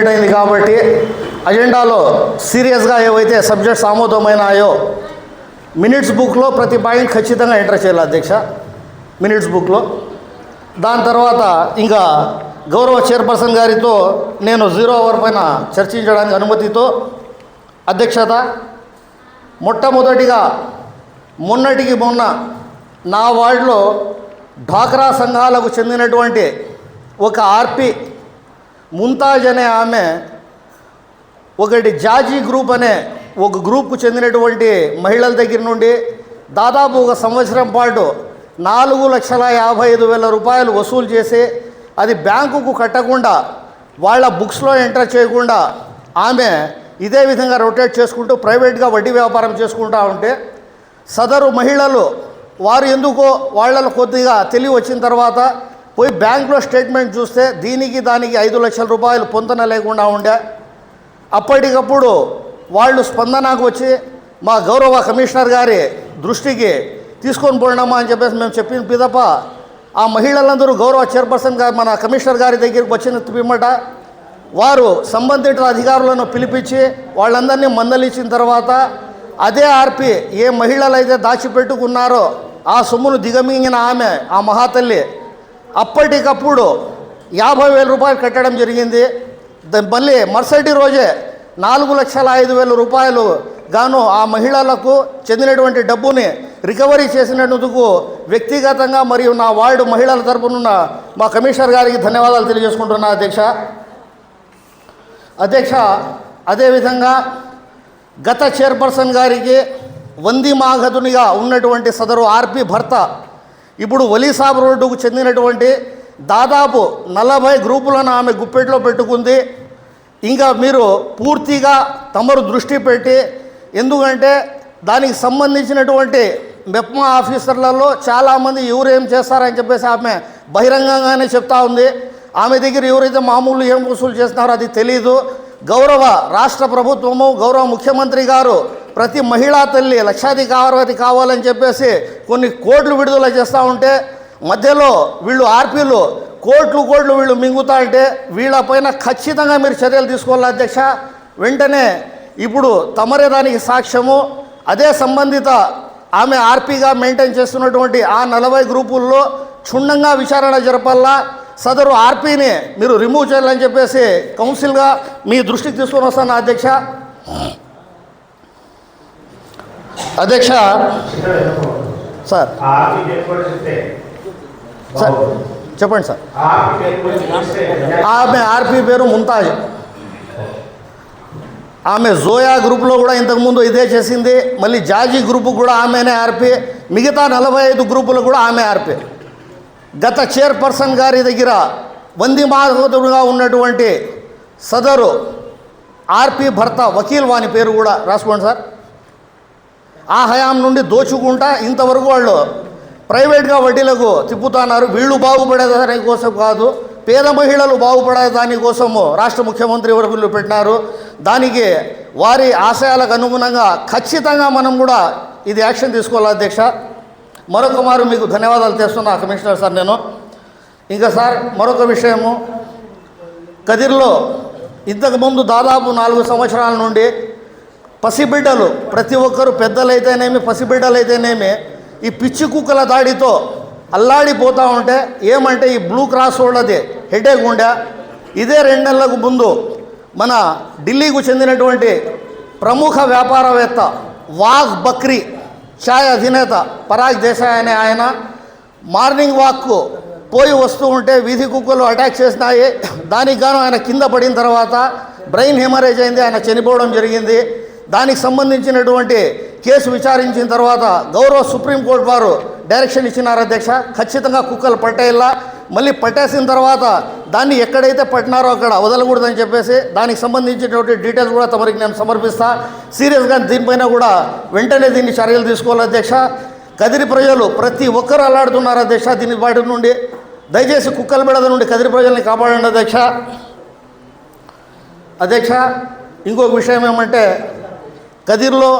Complete అయింది కాబట్టి అజెండాలో సీరియస్గా ఏవైతే సబ్జెక్ట్స్ ఆమోదమైనాయో మినిట్స్ బుక్లో ప్రతి పాయింట్ ఖచ్చితంగా ఎంటర్ చేయాలి అధ్యక్ష. మినిట్స్ బుక్లో. దాని తర్వాత ఇంకా గౌరవ చైర్పర్సన్ గారితో నేను జీరో అవర్ పైన చర్చించడానికి అనుమతితో అధ్యక్షత. మొట్టమొదటిగా మొన్నటికి మొన్న నా వార్డులో డ్వాక్రా సంఘాలకు చెందినటువంటి ఒక ఆర్పి ముంతాజ్ అనే ఆమె ఒకటి జాజీ గ్రూప్ అనే ఒక గ్రూప్కు చెందినటువంటి మహిళల దగ్గర నుండి దాదాపు ఒక సంవత్సరం పాటు నాలుగు లక్షల యాభై ఐదు వేల రూపాయలు వసూలు చేసి అది బ్యాంకుకు కట్టకుండా వాళ్ళ బుక్స్లో ఎంటర్ చేయకుండా ఆమె ఇదే విధంగా రొటేట్ చేసుకుంటూ ప్రైవేట్గా వడ్డీ వ్యాపారం చేసుకుంటూ ఉంటే సదరు మహిళలు వారు ఎందుకో వాళ్ళలో కొద్దిగా తెలివి వచ్చిన తర్వాత పోయి బ్యాంకులో స్టేట్మెంట్ చూస్తే దీనికి దానికి ఐదు లక్షల రూపాయలు పొందన లేకుండా ఉండే. అప్పటికప్పుడు వాళ్ళు స్పందనకు వచ్చి మా గౌరవ కమిషనర్ గారి దృష్టికి తీసుకొని పోయినామా అని చెప్పేసి మేము చెప్పిన పిదప. ఆ మహిళలందరూ గౌరవ చైర్పర్సన్ గారు మన కమిషనర్ గారి దగ్గరికి వచ్చిన పిమ్మట వారు సంబంధిత అధికారులను పిలిపించి వాళ్ళందరినీ మందలించిన తర్వాత అదే ఆర్పి ఏ మహిళలు అయితే దాచిపెట్టుకున్నారో ఆ సొమ్మును దిగమింగిన ఆమె ఆ మహాతల్లి అప్పటికప్పుడు యాభై వేల రూపాయలు కట్టడం జరిగింది. మళ్ళీ మరుసటి రోజే నాలుగు లక్షల ఐదు వేల రూపాయలు గాను ఆ మహిళలకు చెందినటువంటి డబ్బుని రికవరీ చేసినందుకు వ్యక్తిగతంగా మరియు నా వార్డు మహిళల తరపునున్న మా కమిషనర్ గారికి ధన్యవాదాలు తెలియజేసుకుంటున్నా అధ్యక్ష. అధ్యక్ష అదేవిధంగా గత చైర్పర్సన్ గారికి వంది మాఘతునిగా ఉన్నటువంటి సదరు ఆర్పి భర్త ఇప్పుడు ఒలీసాబ్ రోడ్డుకు చెందినటువంటి దాదాపు నలభై గ్రూపులను ఆమె గుప్పెట్లో పెట్టుకుంది. ఇంకా మీరు పూర్తిగా తమరు దృష్టి పెట్టి ఎందుకంటే దానికి సంబంధించినటువంటి మెప్మా ఆఫీసర్లలో చాలామంది ఎవరు ఏం చేస్తారని చెప్పేసి ఆమె బహిరంగంగానే చెప్తా ఉంది. ఆమె దగ్గర ఎవరైతే మామూలు ఏం వసూలు చేస్తున్నారో అది తెలియదు గౌరవ రాష్ట్ర ప్రభుత్వము గౌరవ ముఖ్యమంత్రి గారు ప్రతి మహిళా తల్లి లక్షాధికారవతి కావాలని చెప్పేసి కొన్ని కోట్లు విడుదల చేస్తూ ఉంటే మధ్యలో వీళ్ళు ఆర్పీలు కోట్లు కోట్లు వీళ్ళు మింగుతా అంటే వీళ్ళపైన ఖచ్చితంగా మీరు చర్యలు తీసుకోవాలి అధ్యక్ష? వెంటనే ఇప్పుడు తమరే దానికి సాక్ష్యము. అదే సంబంధిత ఆమె ఆర్పీగా మెయింటైన్ చేస్తున్నటువంటి ఆ నలభై గ్రూపుల్లో క్షుణ్ణంగా విచారణ జరపాలా? సదరు ఆర్పీని మీరు రిమూవ్ చేయాలని చెప్పేసి కౌన్సిల్గా మీ దృష్టికి తీసుకొని వస్తాను అధ్యక్ష? అధ్యక్ష. సార్. సార్. చెప్పండి సార్. ఆమె ఆర్పీ పేరు ముంతాజ్. ఆమె జోయా గ్రూప్లో కూడా ఇంతకుముందు ఇదే చేసింది. మళ్ళీ జాజీ గ్రూప్ కూడా ఆమెనే ఆర్పి. మిగతా నలభై ఐదు గ్రూపులు కూడా ఆమె ఆర్పి. గత చైర్పర్సన్ గారి దగ్గర వంది మాధవుడుగా ఉన్నటువంటి సదరు ఆర్పి భర్త వకీల్ వాని పేరు కూడా రాసుకోండి సార్. ఆ హయాం నుండి దోచుకుంటా ఇంతవరకు వాళ్ళు ప్రైవేట్గా వడ్డీలకు తిప్పుతున్నారు. వీళ్ళు బాగుపడే కోసం కాదు పేద మహిళలు బాగుపడే దానికోసము రాష్ట్ర ముఖ్యమంత్రి వరకు పెట్టినారు. దానికి వారి ఆశయాలకు అనుగుణంగా ఖచ్చితంగా మనం కూడా ఇది యాక్షన్ తీసుకోవాలి అధ్యక్ష. మరొక మారు మీకు ధన్యవాదాలు చేస్తున్నా కమిషనర్ సార్ నేను. ఇంకా సార్ మరొక విషయము. కదిర్లో ఇంతకుముందు దాదాపు నాలుగు సంవత్సరాల నుండి పసిబిడ్డలు ప్రతి ఒక్కరు పెద్దలైతేనేమి పసిబిడ్డలైతేనేమి ఈ పిచ్చి కుక్కల దాడితో అల్లాడిపోతూ ఉంటే ఏమంటే ఈ బ్లూ క్రాస్ వాళ్ళది హెడేక్ ఉండే. ఇదే రెండు నెలలకు ముందు మన ఢిల్లీకు చెందినటువంటి ప్రముఖ వ్యాపారవేత్త వాఘ్ బక్రీ ఛాయ్ అధినేత పరాగ్ దేశాయ్ అనే ఆయన మార్నింగ్ వాక్కు పోయి వస్తూ ఉంటే వీధి కుక్కలు అటాక్ చేసినాయి. దానికి గాను ఆయన కింద పడిన తర్వాత బ్రెయిన్ హెమరేజ్ అయింది ఆయన చనిపోవడం జరిగింది. దానికి సంబంధించినటువంటి కేసు విచారించిన తర్వాత గౌరవ సుప్రీంకోర్టు వారు డైరెక్షన్ ఇచ్చినారు అధ్యక్ష. ఖచ్చితంగా కుక్కలు పట్టేలా మళ్ళీ పట్టేసిన తర్వాత దాన్ని ఎక్కడైతే పట్టినారో అక్కడ వదలకూడదని చెప్పేసి దానికి సంబంధించినటువంటి డీటెయిల్స్ కూడా తమరికి నేను సమర్పిస్తా. సీరియస్గా దీనిపైన కూడా వెంటనే దీన్ని చర్యలు తీసుకోవాలి అధ్యక్ష. కదిరి ప్రజలు ప్రతి ఒక్కరు అల్లాడుతున్నారు అధ్యక్ష దీని వాటి నుండి. దయచేసి కుక్కల బిడద నుండి కదిరి ప్రజల్ని కాపాడండి అధ్యక్ష. అధ్యక్ష ఇంకొక విషయం ఏమంటే కదిర్లో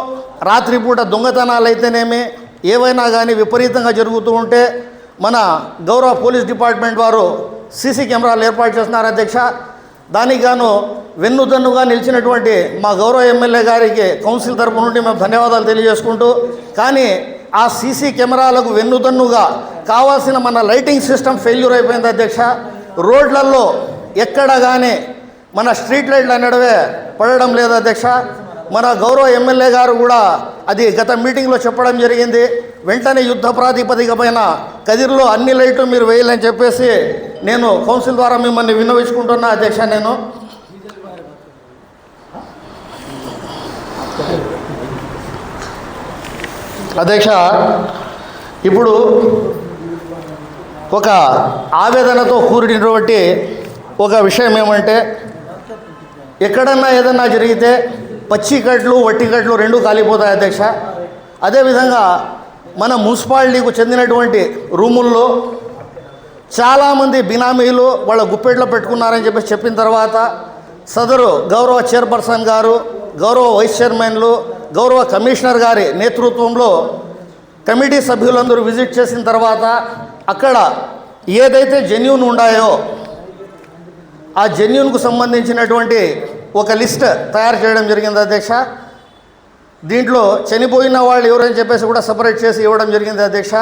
రాత్రిపూట దొంగతనాలు అయితేనేమి ఏవైనా కానీ విపరీతంగా జరుగుతూ ఉంటే మన గౌరవ పోలీస్ డిపార్ట్మెంట్ వారు సీసీ కెమెరాలు ఏర్పాటు చేస్తున్నారు అధ్యక్ష. దానికి గాను వెన్నుదన్నుగా నిలిచినటువంటి మా గౌరవ ఎమ్మెల్యే గారికి కౌన్సిల్ తరపు నుండి మేము ధన్యవాదాలు తెలియజేసుకుంటూ కానీ ఆ సీసీ కెమెరాలకు వెన్నుదన్నుగా కావాల్సిన మన లైటింగ్ సిస్టమ్ ఫెయిల్యూర్ అయిపోయింది అధ్యక్ష. రోడ్లలో ఎక్కడ కానీ మన స్ట్రీట్ లైట్లు అనేటివే పడడం లేదు అధ్యక్ష. మన గౌరవ ఎమ్మెల్యే గారు కూడా అది గత మీటింగ్లో చెప్పడం జరిగింది. వెంటనే యుద్ధ ప్రాతిపదిక పైన కదిరిలో అన్ని లైట్లు మీరు వేయాలని చెప్పేసి నేను కౌన్సిల్ ద్వారా మిమ్మల్ని విన్నవించుకుంటున్నా అధ్యక్ష నేను. అధ్యక్ష ఇప్పుడు ఒక ఆవేదనతో కూడినటువంటి ఒక విషయం ఏమంటే ఎక్కడన్నా ఏదన్నా జరిగితే పచ్చికట్లు వట్టికట్లు రెండు కాలిపోతాయి అధ్యక్ష. అదేవిధంగా మన మున్సిపాలిటీకు చెందినటువంటి రూముల్లో చాలామంది బినామీలు వాళ్ళ గుప్పెట్లో పెట్టుకున్నారని చెప్పి చెప్పిన తర్వాత సదరు గౌరవ చైర్పర్సన్ గారు గౌరవ వైస్ చైర్మన్లు గౌరవ కమిషనర్ గారి నేతృత్వంలో కమిటీ సభ్యులందరూ విజిట్ చేసిన తర్వాత అక్కడ ఏదైతే జెన్యున్ ఉన్నాయో ఆ జెన్యున్కు సంబంధించినటువంటి ఒక లిస్ట్ తయారు చేయడం జరిగింది అధ్యక్ష. దీంట్లో చనిపోయిన వాళ్ళు ఎవరని చెప్పేసి కూడా సపరేట్ చేసి ఇవ్వడం జరిగింది అధ్యక్ష.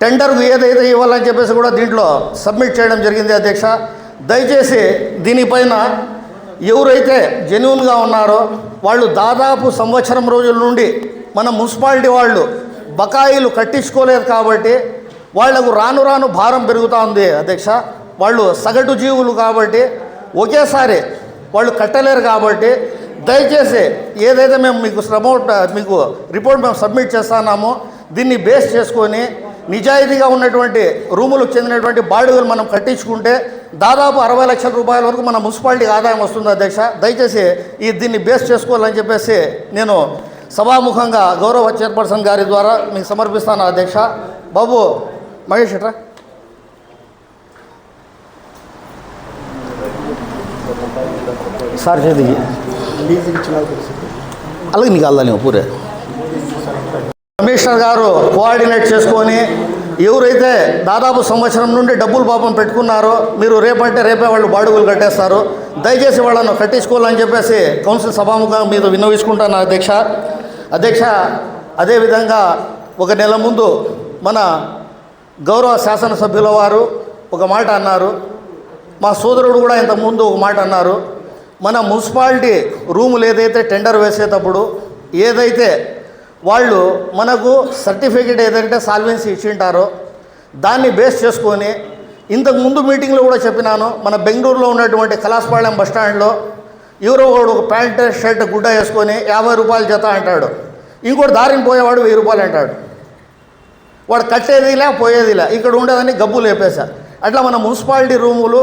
టెండర్కు ఏదైతే ఇవ్వాలని చెప్పేసి కూడా దీంట్లో సబ్మిట్ చేయడం జరిగింది అధ్యక్ష. దయచేసి దీనిపైన ఎవరైతే జెన్యున్గా ఉన్నారో వాళ్ళు దాదాపు సంవత్సరం రోజుల నుండి మన మున్సిపాలిటీ వాళ్ళు బకాయిలు కట్టించుకోలేదు కాబట్టి వాళ్ళకు రాను రాను భారం పెరుగుతూ ఉంది అధ్యక్ష. వాళ్ళు సగటు జీవులు కాబట్టి ఒకేసారి వాళ్ళు కట్టలేరు కాబట్టి దయచేసి ఏదైతే మేము మీకు శ్రమ మీకు రిపోర్ట్ మేము సబ్మిట్ చేస్తున్నామో దీన్ని బేస్ చేసుకొని నిజాయితీగా ఉన్నటువంటి రూములకు చెందినటువంటి బాడుగలు మనం కట్టించుకుంటే దాదాపు అరవై లక్షల రూపాయల వరకు మన మున్సిపాలిటీకి ఆదాయం వస్తుంది అధ్యక్ష. దయచేసి ఈ దీన్ని బేస్ చేసుకోవాలని చెప్పేసి నేను సభాముఖంగా గౌరవ చైర్పర్సన్ గారి ద్వారా మీకు సమర్పిస్తాను అధ్యక్ష. బాబు మహేష్ ఇట్రా సార్ అలాగే నీకు అల్లా నీవు పూరే. కమిషనర్ గారు కోఆర్డినేట్ చేసుకొని ఎవరైతే దాదాపు సంవత్సరం నుండి డబ్బులు పాపం పెట్టుకున్నారో మీరు రేపంటే రేపే వాళ్ళు బాడుగులు కట్టేస్తారు. దయచేసి వాళ్ళను కట్టించుకోవాలని చెప్పేసి కౌన్సిల్ సభాముఖంగా మీద విన్నవించుకుంటాను అధ్యక్ష. అధ్యక్ష అదేవిధంగా ఒక నెల ముందు మన గౌరవ శాసనసభ్యుల వారు ఒక మాట అన్నారు. మా సోదరుడు కూడా ఇంతకుముందు ఒక మాట అన్నారు. మన మున్సిపాలిటీ రూములు ఏదైతే టెండర్ వేసేటప్పుడు ఏదైతే వాళ్ళు మనకు సర్టిఫికేట్ ఏదైతే సాల్వెన్సీ ఇచ్చింటారో దాన్ని బేస్ చేసుకొని ఇంతకు ముందు మీటింగ్లో కూడా చెప్పినాను మన బెంగళూరులో ఉన్నటువంటి కలాసపాళెం బస్ స్టాండ్లో ఎవరో ఒకడు ఒక ప్యాంట్ షర్ట్ గుడ్డ వేసుకొని యాభై రూపాయలు జత అంటాడు. ఇంకోటి దారిని పోయేవాడు వెయ్యి రూపాయలు అంటాడు. వాడు కట్టేదిలే పోయేదిలా ఇక్కడ ఉండేదని గబ్బు లేపేశా. అట్లా మన మున్సిపాలిటీ రూములు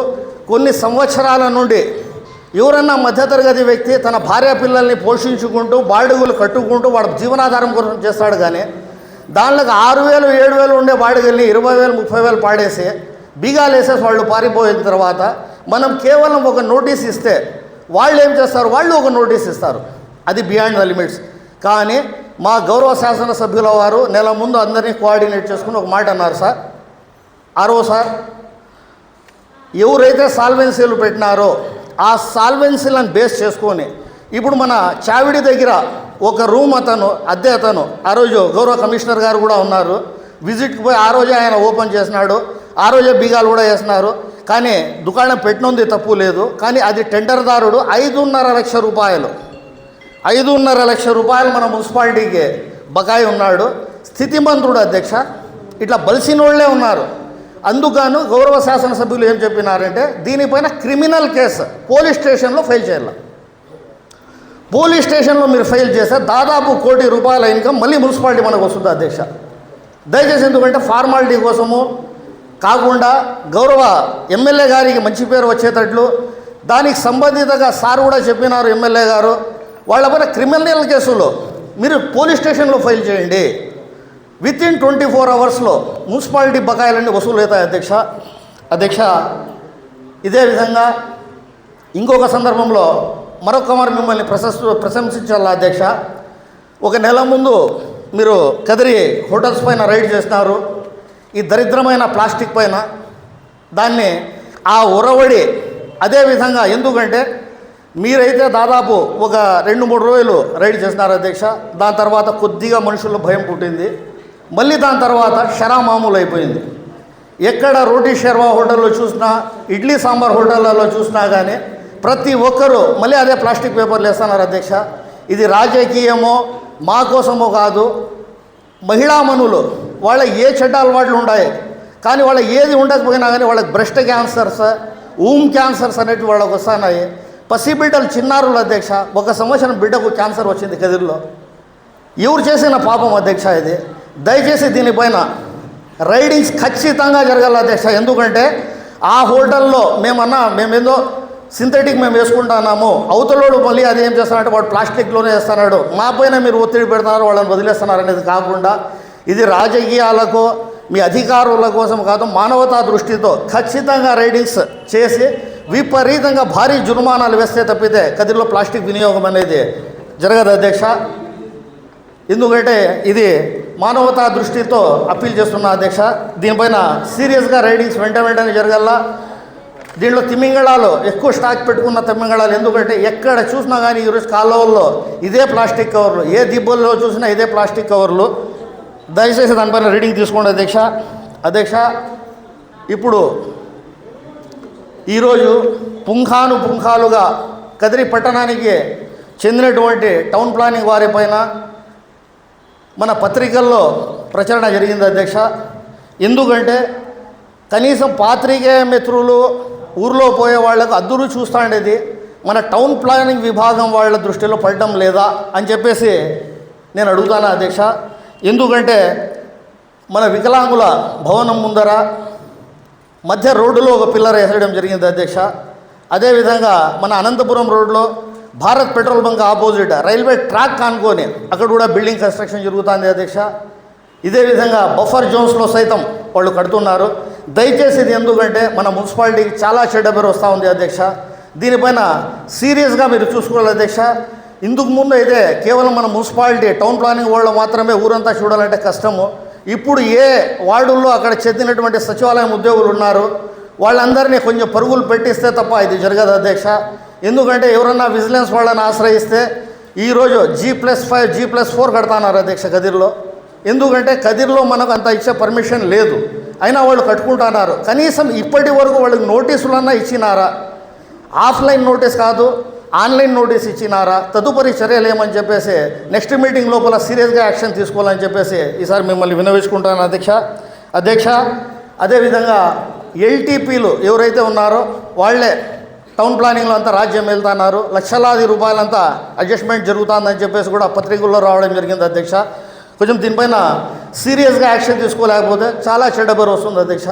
కొన్ని సంవత్సరాల నుండి ఎవరన్నా మధ్యతరగతి వ్యక్తి తన భార్య పిల్లల్ని పోషించుకుంటూ బాడుగులు కట్టుకుంటూ వాడు జీవనాధారం కోసం చేస్తాడు కానీ దానిలోకి ఆరు వేలు ఏడు వేలు ఉండే బాడుగల్ని ఇరవై వేలు ముప్పై వేలు పాడేసి బీగాలు వేసేసి వాళ్ళు పారిపోయిన తర్వాత మనం కేవలం ఒక నోటీస్ ఇస్తే వాళ్ళు ఏం చేస్తారు? వాళ్ళు ఒక నోటీస్ ఇస్తారు. అది బియాండ్ ద లిమిట్స్. కానీ మా గౌరవ శాసనసభ్యుల వారు నెల ముందు అందరినీ కోఆర్డినేట్ చేసుకుని ఒక మాట అన్నారు సార్. ఆరో సార్ ఎవరైతే సాల్వెన్సీలు పెట్టినారో ఆ సాల్వెన్సీలను బేస్ చేసుకొని ఇప్పుడు మన చావిడి దగ్గర ఒక రూమ్ అతను అద్దె అతను ఆ రోజు గౌరవ కమిషనర్ గారు కూడా ఉన్నారు. విజిట్కి పోయి ఆ రోజే ఆయన ఓపెన్ చేసినాడు. ఆ రోజే బీగాలు కూడా వేసినారు. కానీ దుకాణం పెట్టినంది తప్పు లేదు. కానీ అది టెండర్దారుడు ఐదున్నర లక్ష రూపాయలు. ఐదున్నర లక్ష రూపాయలు మన మున్సిపాలిటీకి బకాయి ఉన్నాడు. స్థితిమంతుడు అధ్యక్ష. ఇట్లా బలిసినోళ్ళే ఉన్నారు. అందుకను గౌరవ శాసనసభ్యులు ఏం చెప్పినారంటే దీనిపైన క్రిమినల్ కేసు పోలీస్ స్టేషన్లో ఫైల్ చేయాలి. పోలీస్ స్టేషన్లో మీరు ఫైల్ చేస్తే దాదాపు కోటి రూపాయల ఇన్కమ్ మళ్ళీ మున్సిపాలిటీ మనకు వస్తుంది అధ్యక్ష దయచేసి ఎందుకంటే ఫార్మాలిటీ కోసము కాకుండా గౌరవ ఎమ్మెల్యే గారికి మంచి పేరు వచ్చేటట్లు దానికి సంబంధితంగా సార్ కూడా చెప్పినారు ఎమ్మెల్యే గారు. వాళ్ళ పైన క్రిమినల్ కేసులో మీరు పోలీస్ స్టేషన్లో ఫైల్ చేయండి. విత్ ఇన్ ట్వంటీ ఫోర్ అవర్స్లో మున్సిపాలిటీ బకాయిలన్నీ వసూలవుతాయి అధ్యక్ష. అధ్యక్ష ఇదే విధంగా ఇంకొక సందర్భంలో మరొక మరి మిమ్మల్ని ప్రశంస ప్రశంసించాలి అధ్యక్ష? ఒక నెల ముందు మీరు కదిరి హోటల్స్ పైన రైడ్ చేస్తున్నారు ఈ దరిద్రమైన ప్లాస్టిక్ పైన దాన్ని ఆ ఉరవడి అదేవిధంగా ఎందుకంటే మీరైతే దాదాపు ఒక రెండు మూడు రోజులు రైడ్ చేస్తున్నారు అధ్యక్ష. దాని తర్వాత కొద్దిగా మనుషుల్లో భయం పుట్టింది. మళ్ళీ దాని తర్వాత షరా మామూలు అయిపోయింది ఎక్కడ రోటీ షర్వా హోటల్లో చూసినా ఇడ్లీ సాంబార్ హోటళ్ళలో చూసినా కానీ ప్రతి ఒక్కరూ మళ్ళీ అదే ప్లాస్టిక్ పేపర్లు వేస్తున్నారు అధ్యక్ష. ఇది రాజకీయమో మా కోసమో కాదు మహిళామణులు వాళ్ళ ఏ చెడ్డ అలవాట్లు ఉన్నాయి కానీ వాళ్ళ ఏది ఉండకపోయినా కానీ వాళ్ళకి బ్రెస్ట్ క్యాన్సర్స్ ఊమ్ క్యాన్సర్స్ అనేటివి వాళ్ళకి వస్తున్నాయి. పసిబిడ్డలు చిన్నారుల అధ్యక్ష ఒక సంవత్సరం బిడ్డకు క్యాన్సర్ వచ్చింది కదిరిలో ఎవరు చేసిన పాపం అధ్యక్ష ఇది? దయచేసి దీనిపైన రైడింగ్స్ ఖచ్చితంగా జరగాలి అధ్యక్ష. ఎందుకంటే ఆ హోటల్లో మేమన్నా మేమేందో సింథటిక్ మేము వేసుకుంటున్నాము. అవతలోడు మళ్ళీ అది ఏం చేస్తానంటే వాడు ప్లాస్టిక్లోనే వేస్తున్నాడు. మా పైన మీరు ఒత్తిడి పెడుతున్నారు వాళ్ళని వదిలేస్తున్నారు అనేది కాకుండా ఇది రాజకీయాలకు మీ అధికారుల కోసం కాదు మానవతా దృష్టితో ఖచ్చితంగా రైడింగ్స్ చేసి విపరీతంగా భారీ జుర్మానాలు వేస్తే తప్పితే కదిలో ప్లాస్టిక్ వినియోగం అనేది జరగదు అధ్యక్ష. ఎందుకంటే ఇది మానవతా దృష్టితో అప్పీల్ చేస్తున్న అధ్యక్ష దీనిపైన సీరియస్గా రైడింగ్స్ వెంట వెంటనే జరగల్లా? దీంట్లో తిమ్మింగళాలు ఎక్కువ స్టాక్ పెట్టుకున్న తిమ్మింగళాలు ఎందుకంటే ఎక్కడ చూసినా కానీ ఈరోజు కాలువల్లో ఇదే ప్లాస్టిక్ కవర్లు ఏ దిబ్బల్లో చూసినా ఇదే ప్లాస్టిక్ కవర్లు. దయచేసి దానిపైన రీడింగ్ తీసుకోండి అధ్యక్ష. అధ్యక్ష ఇప్పుడు ఈరోజు పుంఖాను పుంఖాలుగా కదిరి పట్టణానికి చెందినటువంటి టౌన్ ప్లానింగ్ వారిపైన మన పత్రికల్లో ప్రచురణ జరిగింది అధ్యక్ష. ఎందుకంటే కనీసం పాత్రికేయ మిత్రులు ఊర్లో పోయే వాళ్ళకు అద్దురు చూస్తాండేది మన టౌన్ ప్లానింగ్ విభాగం వాళ్ళ దృష్టిలో పడడం లేదా అని చెప్పేసి నేను అడుగుతాను అధ్యక్ష? ఎందుకంటే మన వికలాంగుల భవనం ముందర మధ్య రోడ్డులో ఒక పిల్లర్ వేసేయడం జరిగింది అధ్యక్ష. అదేవిధంగా మన అనంతపురం రోడ్లో Bharat petrol bunk opposite railway track కానుకొని అక్కడ కూడా బిల్డింగ్ కన్స్ట్రక్షన్ జరుగుతుంది అధ్యక్ష. ఇదే విధంగా బఫర్ జోన్స్లో సైతం వాళ్ళు కడుతున్నారు. దయచేసి ఇది ఎందుకంటే మన మున్సిపాలిటీకి చాలా చెడ్డ పేరు వస్తూ ఉంది అధ్యక్ష. దీనిపైన సీరియస్గా మీరు చూసుకోవాలి అధ్యక్ష. ఇందుకు ముందు అయితే కేవలం మన మున్సిపాలిటీ టౌన్ ప్లానింగ్ వాళ్ళు మాత్రమే ఊరంతా చూడాలంటే కష్టము. ఇప్పుడు ఏ వార్డుల్లో అక్కడ చెందినటువంటి సచివాలయం ఉద్యోగులు ఉన్నారు వాళ్ళందరినీ కొంచెం పరుగులు పెట్టిస్తే తప్ప ఇది జరగదు అధ్యక్ష. ఎందుకంటే ఎవరన్నా విజిలెన్స్ వాళ్ళని ఆశ్రయిస్తే ఈరోజు G plus five G plus four కడతాన్నారు అధ్యక్ష కదిర్లో. ఎందుకంటే కదిర్లో మనకు అంత ఇచ్చే పర్మిషన్ లేదు. అయినా వాళ్ళు కట్టుకుంటున్నారు. కనీసం ఇప్పటి వరకు వాళ్ళకి నోటీసులన్నా ఇచ్చినారా? ఆఫ్లైన్ నోటీస్ కాదు ఆన్లైన్ నోటీస్ ఇచ్చినారా? తదుపరి చర్యలు ఏమని చెప్పేసి నెక్స్ట్ మీటింగ్ లోపల సీరియస్గా యాక్షన్ తీసుకోవాలని చెప్పేసి ఈసారి మిమ్మల్ని వినవేసుకుంటాను అధ్యక్ష. అధ్యక్ష అదేవిధంగా ఎల్టీపీలు ఎవరైతే ఉన్నారో వాళ్ళే టౌన్ ప్లానింగ్లో అంతా రాజ్యం వెళ్తున్నారు. లక్షలాది రూపాయలంతా అడ్జస్ట్మెంట్ జరుగుతుందని చెప్పేసి కూడా పత్రికల్లో రావడం జరిగింది అధ్యక్ష. కొంచెం దీనిపైన సీరియస్గా యాక్షన్ తీసుకోలేకపోతే చాలా చెడ్డ పేరు వస్తుంది అధ్యక్ష.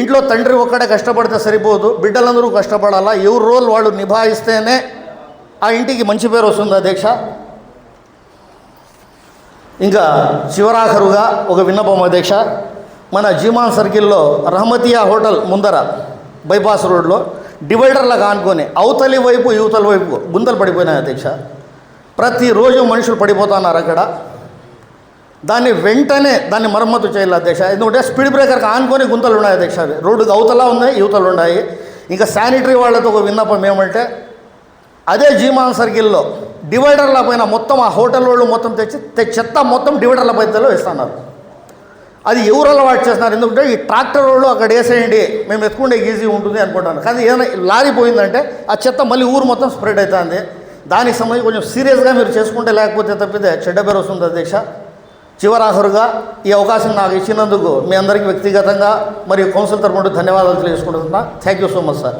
ఇంట్లో తండ్రి ఒక్కడే కష్టపడితే సరిపోదు బిడ్డలందరూ కష్టపడాలా ఎవరు రోల్ వాళ్ళు నిభాయిస్తేనే ఆ ఇంటికి మంచి పేరు వస్తుంది అధ్యక్ష. ఇంకా చివరాఖరుగా ఒక విన్నపం అధ్యక్ష. మన జీమాన్ సర్కిల్లో రహమతియా హోటల్ ముందర బైపాస్ రోడ్లో. డివైడర్లాగా ఆనుకొని అవతలి వైపు యువతల వైపు గుంతలు పడిపోయినాయి అధ్యక్ష. ప్రతిరోజు మనుషులు పడిపోతున్నారు అక్కడ. దాన్ని వెంటనే దాన్ని మరమ్మతు చేయాలి అధ్యక్ష. ఎందుకంటే స్పీడ్ బ్రేకర్కి ఆనుకొని గుంతలు ఉన్నాయి అధ్యక్ష. అవి రోడ్డుకి అవతల ఉన్నాయి యువతలు ఉన్నాయి. ఇంకా శానిటరీ వాళ్ళతో ఒక విన్నపం ఏమంటే అదే జీమాన్ సర్కిల్లో డివైడర్ల పైన మొత్తం ఆ హోటల్ వాళ్ళు మొత్తం తెచ్చి తె- చెత్త మొత్తం డివైడర్ల పైన వేస్తున్నారు. అది ఎవరు అలవాటు చేస్తున్నారు? ఎందుకంటే ఈ ట్రాక్టర్ వాళ్ళు అక్కడ వేసేయండి మేము ఎత్తుకుంటే ఈజీ ఉంటుంది అనుకుంటాను. కానీ ఏదైనా లారీ పోయిందంటే ఆ చెత్త మళ్ళీ ఊరు మొత్తం స్ప్రెడ్ అవుతుంది దానికి సంబంధించి కొంచెం సీరియస్గా మీరు చేసుకుంటే లేకపోతే తప్పితే చెడ్డ పేరు వస్తుంది అధ్యక్ష. చివరాఖరుగా ఈ అవకాశం నాకు ఇచ్చినందుకు మీ అందరికీ వ్యక్తిగతంగా మరియు కౌన్సిల్ తరపున ధన్యవాదాలు తెలియజేసుకుంటున్నా. Thank you so much sir